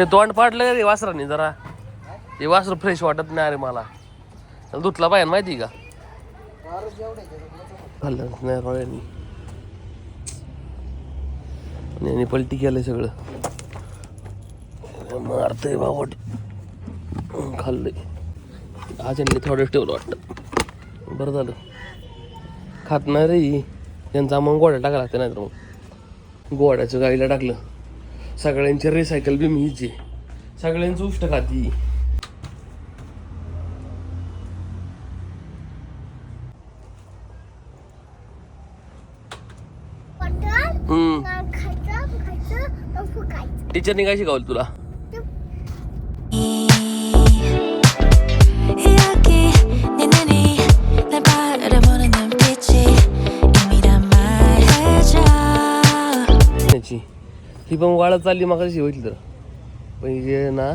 हे तोंड पाडलं रे वासराने जरा? हे वासर फ्रेश वाटत नाही अरे मला. धुतला पाहिजे माहिती का? खाल्लं नाही रोळ्यांनी आणि पलटी केलंय सगळं. मारतंय बावट. खाल्लंय. आज यांनी थोडं ठेवलं वाटतं. बरं झालं. खात नाही रे यांचा त्यांचा मग गोड्या टाकायला लागते नाही तर मग. गोड्याचं गाईला टाकलं. सगळ्यांचे रिसायकल बी मीच आहे सगळ्यांचं उष्ट खाती. हम्म. टीचरने काय शिकवलं तुला? ही पण वाळत चालली मग कशी होईल तर. पण हे ना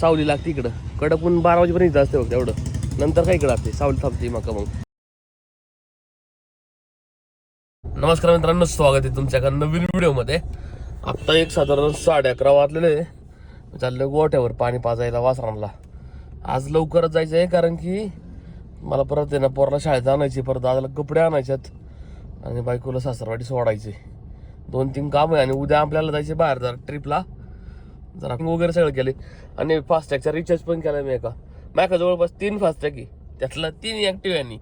सावली लागते इकडं. कडं पण बारा वाजेपर्यंत जास्त असते बघ तेवढं. नंतर काय इकडं असते सावली थांबते मग मग. नमस्कार मित्रांनो स्वागत आहे तुमच्या नवीन व्हिडिओमध्ये. आत्ता एक साधारण साडे अकरा वाजलेले चाललं गोठ्यावर पाणी पाजायला वासरांना. आज लवकरच जायचं आहे कारण की मला परत आहे ना पोराला शाळेत आणायची परत दादाला कपडे आणायच्यात आणि बायकोला सासरवाडी सोडायचे. दोन तीन काम आहे आणि उद्या आपल्याला जायचे बाहेर जरा ट्रिपला जरा वगैरे सगळं केले आणि फास्टॅगचा रिचार्ज पण केला मी एका. माझ्या जवळपास तीन फास्टॅग आहे. त्यातला तीन ॲक्टिव्ह आहे आणि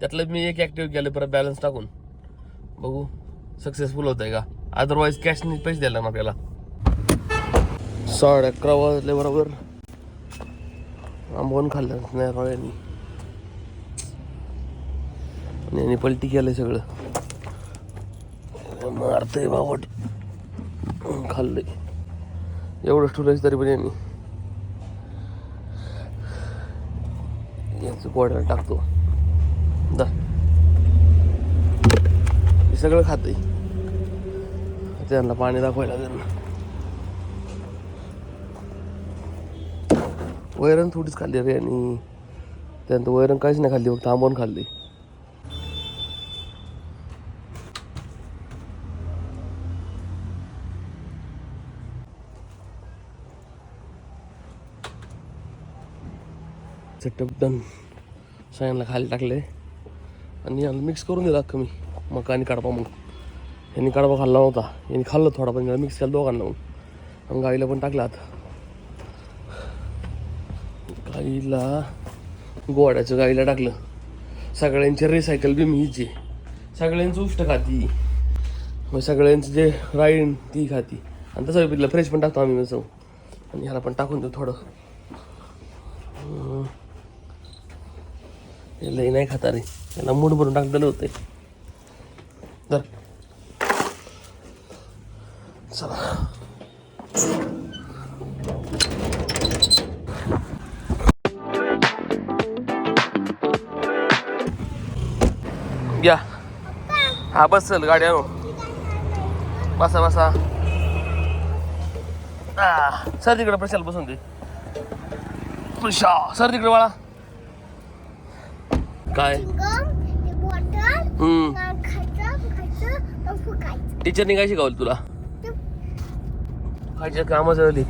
त्यातलं मी एक ॲक्टिव्ह केलं परत बॅलन्स टाकून. बघू सक्सेसफुल होत आहे का अदरवाईज कॅशने पैसे द्यायला ना आपल्याला. साडे अकरा वाजले बरोबर. आंबवून खाल्लं नाही रोळ्यांनी आणि पलटी केलं सगळं. मारतंय बावट. खाल्लंय. एवढं ठुलायचं तरी पण यांनी. यांचं गोड्याला टाकतो. दा. हे सगळं खातंय. त्यांना पाणी दाखवायला त्यांना वैरण थोडीच खाल्ली रे आणि त्यानंतर वैरण काहीच नाही खाल्ली फक्त आंबवून खाल्ली. एकदम डन खाली टाकले. आणि याला मिक्स करून दिला कमी. मी मका आणि कडपा मग यांनी कडपा खाल्ला नव्हता. यांनी खाल्लं थोडा पण मिक्स केलं दोघांना मग आणि गाईला पण टाकला आता. गाईला गोड्याचं गाईला टाकलं. सगळ्यांचे रिसायकल बी मीच सगळ्यांचं उष्ट खाती. मग सगळ्यांचं जे राईन ती खाती. आणि तसं पिकलं फ्रेश पण टाकतो आम्ही तसं आणि ह्याला पण टाकून देऊ थोडं. लई नाही खाता रे त्याला मूड भरून टाकलेलं होते तर चला. या. हा बसल चल गाडी आणू बसा बसा. आ, सर तिकडे प्रशाल बसून दे. प्रशा सर तिकडे बाळा काय? हम्म. टीचरने काय शिकवलं तुला? खायच्या कामं झाली.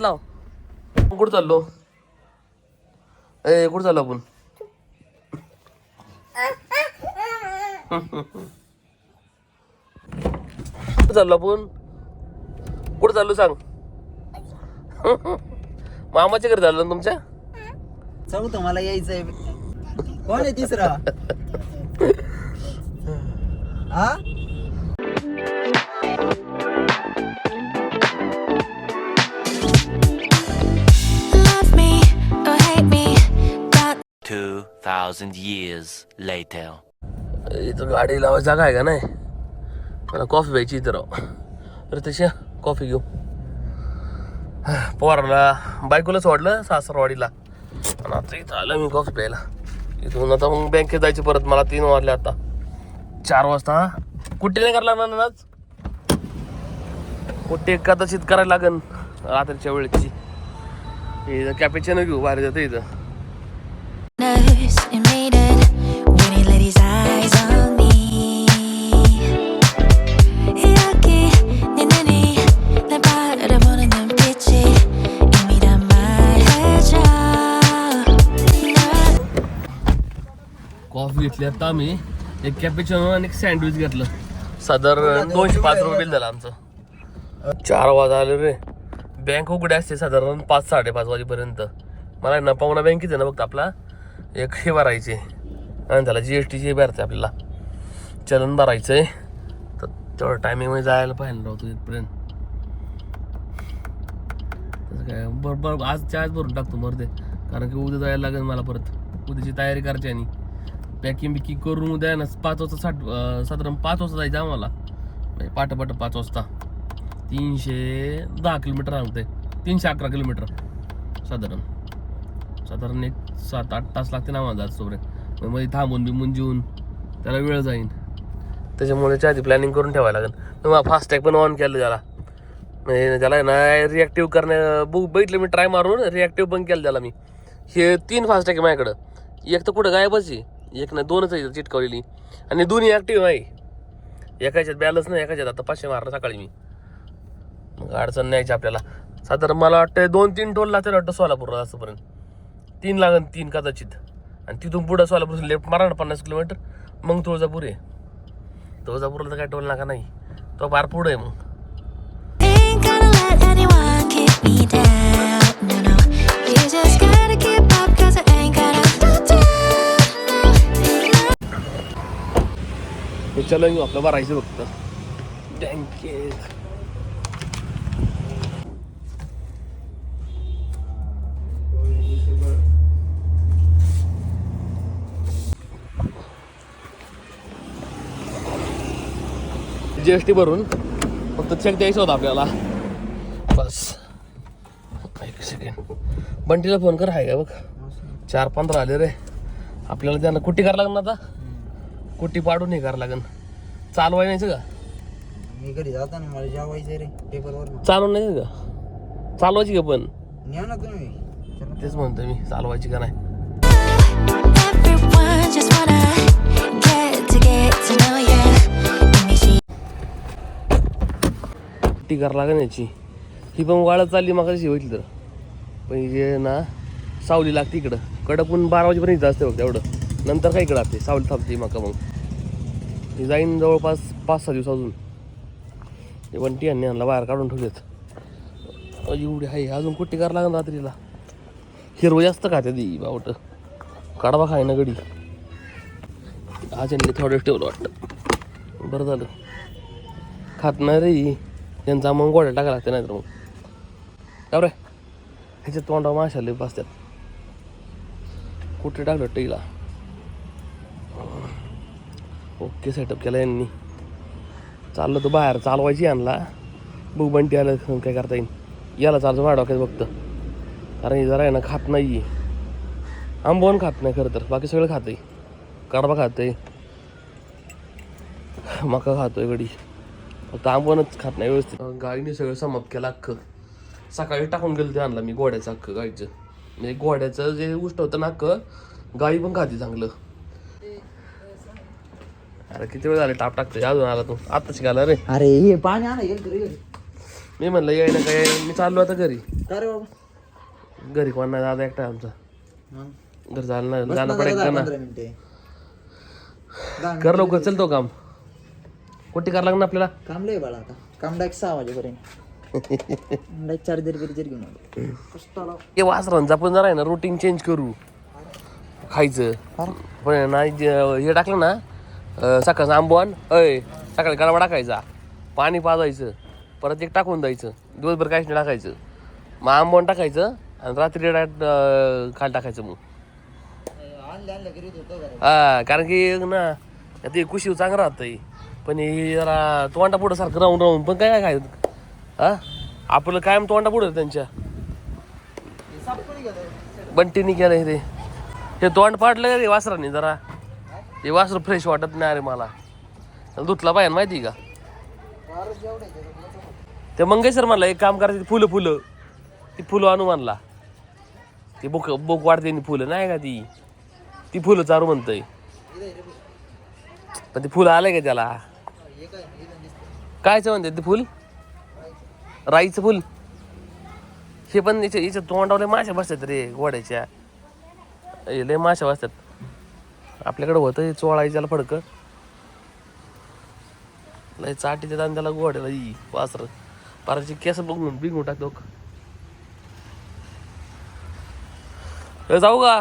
लाव. कुठं चाललो? ए कुठं चाललो आपण? कुठं चाललो आपण? कुठं चाललो सांग? मामाच्या घरी चाललो ना तुमच्या? चौथं मला यायचंय. कोण आहे तिसरा? हा? Love me or hate me got 2,000 years later. इथं गाडी लावायची जागा आहे का नाही? मला कॉफी प्यायची इथं राव. तर तशी कॉफी घेऊ. पोराला बायकोला सोडलं सासरवाडीला. आणि आता इथं आलं मी कॉफी प्यायला. इथून आता मग बँकेत जायचं परत. मला तीन वाजले आता. चार वाजता कुठे नाही करायला लागणार ना आज कुठे कदाचित करायला लागन. रात्रीच्या वेळेची. इथं कॅपेचिनो घेऊ बाहेर जातं इथं. घेतली. आता आम्ही एक कॅपेचिनो आणि एक सँडविच घेतलं. साधारण दोनशे पाच रुपये बिल झालं आमचं. चार वाजा आले रे. बँक उघडे असते साधारण पाच साडेपाच वाजेपर्यंत. मला ना पाहुणा बँकेत आहे ना फक्त आपला. एक हे भरायचे. आणि त्याला जी एस टीचे भरते आपल्याला. चलन भरायचं आहे तर तेवढं टायमिंगमध्ये जायला पाहिजे राहतो इथपर्यंत. तसं काय बरं बरं आजच्या आज भरून टाकतो मग ते कारण की उद्या जायला लागेल मला परत. उद्याची तयारी करायची आणि. पॅकिंग बिकिंग करून उद्या ना पाच वाजता साठ साधारण पाच वाजता जायचं आम्हाला. म्हणजे पाच वाजता. तीनशे दहा किलोमीटर सांगते तीनशे अकरा किलोमीटर. साधारण. साधारण एक सात आठ तास लागते ना आम्हाला जास्तपर्यंत मग मध्ये थांबून बिंबून जेवून त्याला वेळ जाईन. त्याच्यामुळे आधी प्लॅनिंग करून ठेवायला लागेल. मग फास्टॅग पण ऑन केलं त्याला. म्हणजे त्याला आहे ना रिॲक्टिव्ह करण्या बुक बघितलं मी ट्राय मारून रिॲक्टिव्ह पण केलं त्याला मी. हे तीन फास्टॅग आहे माझ्याकडं. एक तर कुठं गायबच आहे. एक ना दोनच आहे चिटकवलेली. आणि दोन्ही ॲक्टिव्ह आहे. एकाच्यात बॅलन्स नाही एकाच्यात आता पाचशे मारलं सकाळी मी. मग अडचण न्यायची आपल्याला. साधारण मला वाटतं दोन तीन टोल लागते वाटतं सोलापूरला असंपर्यंत. तीन लागन तीन कदाचित. आणि तिथून पुढं सोलापूर लेफ्ट मारा ना पन्नास किलोमीटर. मग तुळजापूर आहे. तुळजापूरला तर काय टोल नाका नाही. तो फार पुढं आहे मग. हे चलो आपलं भरायचं फक्त. बँकेत जी एस टी भरून फक्त चेक द्यायचं होतं आपल्याला. बस. एक सेकंड बंटीला फोन कर आहे का बघ. चार पंधरा आले रे. आपल्याला त्यांना कुट्टी करावं लागणार आता. कुट्टी पाडून हे करावं लागेल चालवाय नाहीचं का? मी घरी जाता ना मला जेवायचं रे पेपरवर चालवून नाही का? चालवायची का पण? न्या ना तुम्ही. चला. तेच म्हणतोय मी चालवायची का नाही? Everyone just wanna get to get to know ya. Let me see. कुट्टी करावं लागेल याची. ही पण वाळत चालली मग कशी होईल तर. पण हे ना सावली लागते इकडं. कडकून बारा वाजेपर्यंत इथं असते बघ तेवढं. नंतर काय इकडं असते सावली थांबते मका मग. ही जाईन जवळपास पाच सहा दिवस अजून. हे वंटी आणि आणला बाहेर काढून ठेवलेत. अ, एवढी आहे अजून कुट्टी करायला लागेल रात्रीला? हिरवं जास्त खाते ती बावट. काढवा खाय ना गडी. आज यांनी थोडं ठेवलं वाटतं. बरं झालं. खात नाही रे ही. यांचा मग गोड्या टाकायला लागते नाही तर मग. का रे. ह्याच्यात तोंडावर माशाले बसतात कुठे टाकलं टीला ओके सेटअप केला यांनी. चाललं तर बाहेर चालवायची आणला बघ बंटी आलं काय करता येईल याला चालतो माझ्या डोक्यात फक्त. कारण हे जरा आहे ना खात नाही आहे आंबवण खात नाही खरं तर. बाकी सगळं खातंय. कडबा खातंय. मका खातोय गडी फक्त आंबवणच खात नाही व्यवस्थित. गाडीने सगळं समाप्त केलं अख्खं. सकाळी टाकून गेलं ते आणला मी घोड्याचं अख्खं गाडीचं म्हणजे घोड्याचं जे उष्ट होतं ना अख्खं गाई पण खाते चांगलं. अरे किती वेळ झाले टाप टाकतोय? अजून आला तू. आता शिकायला रे. अरे हे पाणी आणा घरी मी म्हणलं याय ना काय मी चाललो आता घरी. का रे बाबा? घरी कोण नाही दादा एकटा आमचा. मग? घर झालं नाही बस जाणं ना पडेल जरा का दहा ना पंधरा मिनिटे. दहा कर लवकर चल तो काम. कुठे करावं लागणार आपल्याला? काम लय बाळा आता. काम डायरेक्ट सहा वाजेपर्यंत. डायरेक्ट चार्जर बिर्जर घेऊन आलो. कष्टाला. वासरांचं आपण जरा आहे ना रुटीन चेंज करू. खायचं. पण ना जे- हे टाकलं ना सकाळचं आंबवण. अय सकाळी गडबा टाकायचा. पाणी पाजायचं. परत एक टाकून द्यायचं. दिवसभर काहीच नाही टाकायचं. मग आंबवण टाकायचं आणि रात्री खाली टाकायचं मग. हा कारण की ना ते कुशीव चांगलं राहतंय. पण हे जरा तोंडा पुढं सारखं राहून राहून पण काय काय हा? आपलं कायम तोंडा पुढं त्यांच्या. बंटीनी केलं हे ते. हे तोंड पाडलं का रे वासराने जरा? ते वासर फ्रेश वाटत नाही अरे मला. त्याला धुतला पाहिजे माहिती का? ते मंगेशर म्हणला एक काम करायचं फुलं फुलं. ती फुलं आणू म्हणला. ती बुक बुक वाढते फुलं नाही का ती? ती फुलं चारू म्हणतंय. पण ते फुलं आलंय का त्याला? कायचं म्हणते ते फुल? राईचं फुल? हे पण याच्या याच्या तोंडावले लय माशा बसतात रे घोड्याच्या. लय माशा बसतात. आपल्याकडे होतं चोळायच्याला फडकं. लय चाटीच्या दांद्याला गोड्याला ई वासर. पाराची केस बघून बिघून टाकतो जाऊ का?